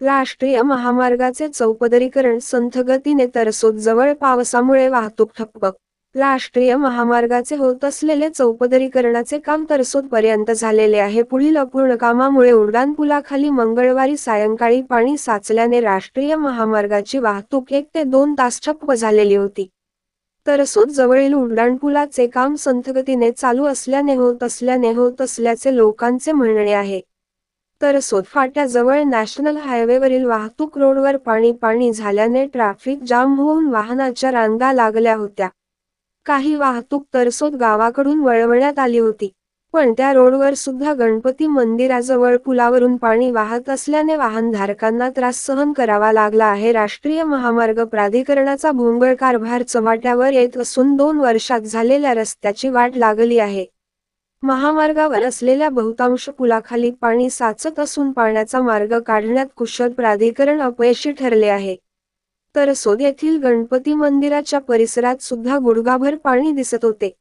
राष्ट्रीय महामार्गाचे चौपदरीकरण संथगतीने तरसोत जवळ पावसामुळे वाहतूक ठप्प. राष्ट्रीय महामार्गाचे होत असलेले चौपदरीकरणाचे काम तरसोद पर्यंत झालेले आहे. पुढील अपूर्ण कामामुळे उड्डाणपुलाखाली मंगळवारी सायंकाळी पाणी साचल्याने राष्ट्रीय महामार्गाची वाहतूक एक ते दोन तास ठप्प झालेली होती. तरसोद जवळील उड्डाणपुलाचे काम संथगतीने चालू असल्याने होत असल्याने होत असल्याचे लोकांचे म्हणणे आहे. तर सोदफाट्याजवळ नॅशनल हायवेवरील वाहतूक रोडवर पाणी पाणी झाल्याने ट्रॅफिक जाम होऊन वाहनाच्या रांगा लागल्या होत्या. काही वाहतूक तरसोद गावाकडून वळवण्यात आली होती पण त्या रोडवर सुद्धा गणपती मंदिराजवळ पुलावरून पाणी वाहत असल्याने वाहनधारकांना त्रास सहन करावा लागला आहे. राष्ट्रीय महामार्ग प्राधिकरणाचा भोंगळ कारभार चव्हाट्यावर येत असून दोन वर्षात झालेल्या रस्त्याची वाट लागली आहे. महामार्गावर असलेल्या बहुतांश पुलाखाली पाणी साचत असून पाण्याचा मार्ग काढण्यात कुशल प्राधिकरण अपयशी ठरले आहे. तर सोद येथील गणपती मंदिराच्या परिसरात सुद्धा गुडघाभर पाणी दिसत होते.